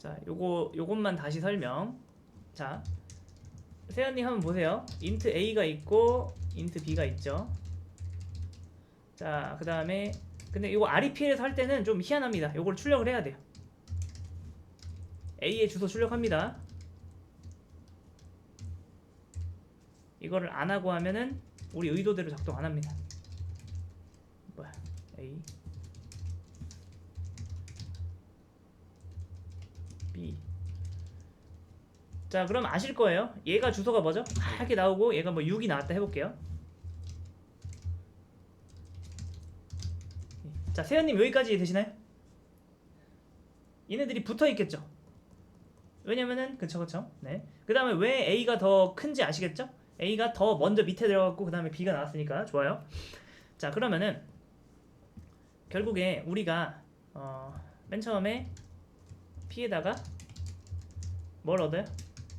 자, 요거 요것만 다시 설명. 자, 세연님 한번 보세요. int a가 있고 int b가 있죠. 자, 그 다음에 근데 이거 REPL에서 할 때는 좀 희한합니다. 요걸 출력을 해야 돼요. a의 주소 출력합니다. 이거를 안 하고 하면은 우리 의도대로 작동 안 합니다. 뭐야? a b 자, 그럼 아실 거예요. 얘가 주소가 뭐죠? 이렇게 나오고 얘가 뭐 6이 나왔다 해볼게요. 자, 세연님 여기까지 되시나요? 얘네들이 붙어 있겠죠. 왜냐면은 그쵸 그쵸. 네. 그 다음에 왜 A가 더 큰지 아시겠죠? A가 더 먼저 밑에 들어갔고 그 다음에 B가 나왔으니까 좋아요. 자 그러면은 결국에 우리가 어, 맨 처음에 P에다가 뭘 얻어요?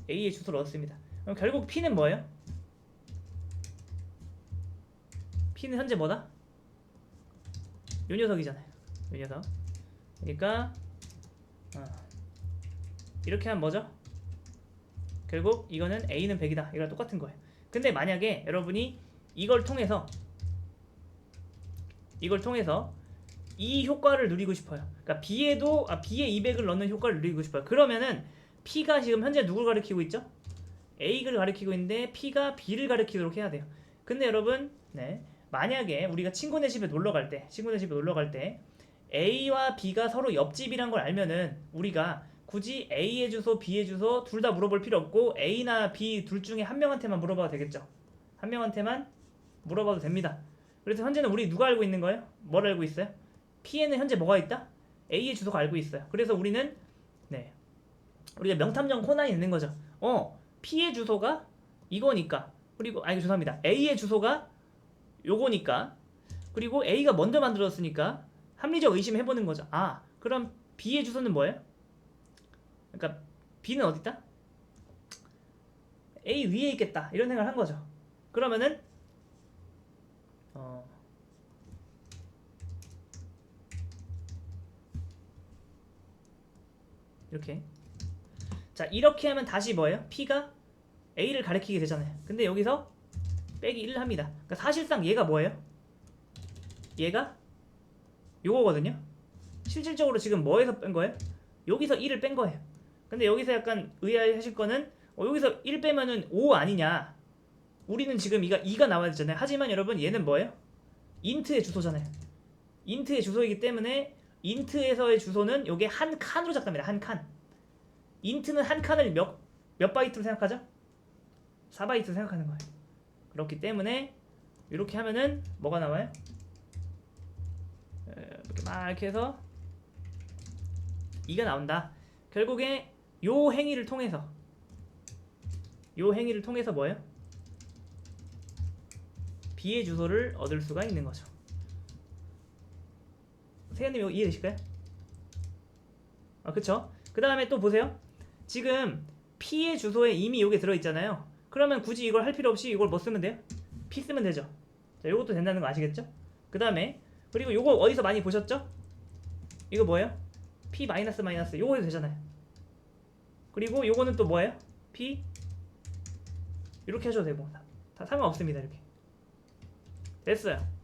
A의 주소를 얻습니다. 그럼 결국 P는 뭐예요? P는 현재 뭐다? 요 녀석이잖아요. 요 녀석. 그러니까 어, 이렇게 하면 뭐죠? 결국 이거는 A는 100이다. 이거랑 똑같은 거예요. 근데 만약에 여러분이 이걸 통해서 이걸 통해서 이 효과를 누리고 싶어요. 그러니까 B에도 아 B에 200을 넣는 효과를 누리고 싶어요. 그러면은 P가 지금 현재 누굴 가리키고 있죠? A를 가리키고 있는데 P가 B를 가리키도록 해야 돼요. 근데 여러분, 네. 만약에 우리가 친구네 집에 놀러 갈 때, 친구네 집에 놀러 갈 때 A와 B가 서로 옆집이란 걸 알면은 우리가 굳이 A의 주소, B의 주소 둘 다 물어볼 필요 없고 A나 B 둘 중에 한 명한테만 물어봐도 되겠죠. 한 명한테만 물어봐도 됩니다. 그래서 현재는 우리 누가 알고 있는 거예요? 뭘 알고 있어요? P에는 현재 뭐가 있다? A의 주소가 알고 있어요. 그래서 우리는 네 우리가 명탐정 코난이 있는 거죠. 어 P의 주소가 이거니까 그리고 아니 죄송합니다. A의 주소가 요거니까 그리고 A가 먼저 만들었으니까 합리적 의심 해 보는 거죠. 아 그럼 B의 주소는 뭐예요? 그러니까 B는 어디 있다? A 위에 있겠다 이런 생각을 한 거죠. 그러면은 어 이렇게 자 이렇게 하면 다시 뭐예요? P가 A를 가리키게 되잖아요. 근데 여기서 빼기 1을 합니다. 그러니까 사실상 얘가 뭐예요? 얘가 요거거든요. 실질적으로 지금 뭐에서 뺀 거예요? 여기서 1을 뺀 거예요. 근데 여기서 약간 의아해하실 거는 어, 여기서 1 빼면은 5 아니냐? 우리는 지금 이가 2가 나와야 되잖아요. 하지만 여러분 얘는 뭐예요? 인트의 주소잖아요. 인트의 주소이기 때문에 인트에서의 주소는 요게 한 칸으로 작답니다. 한 칸. 인트는 한 칸을 몇, 몇 바이트로 생각하죠? 4바이트 생각하는 거예요. 그렇기 때문에 이렇게 하면은 뭐가 나와요? 에, 이렇게 막 이렇게 해서 2가 나온다. 결국에 요 행위를 통해서 요 행위를 통해서 뭐예요? B의 주소를 얻을 수가 있는 거죠. 세연님 이거 이해되실까요? 아 그쵸? 그 다음에 또 보세요. 지금 P의 주소에 이미 요게 들어있잖아요. 그러면 굳이 이걸 할 필요 없이 이걸 뭐 쓰면 돼요? P 쓰면 되죠. 자, 요것도 된다는 거 아시겠죠? 그 다음에 그리고 요거 어디서 많이 보셨죠? 이거 뭐예요? P 마이너스 마이너스 요거 해도 되잖아요. 그리고 요거는 또 뭐예요? P 이렇게 하셔도 되고 다, 다 상관없습니다 이렇게 됐어요.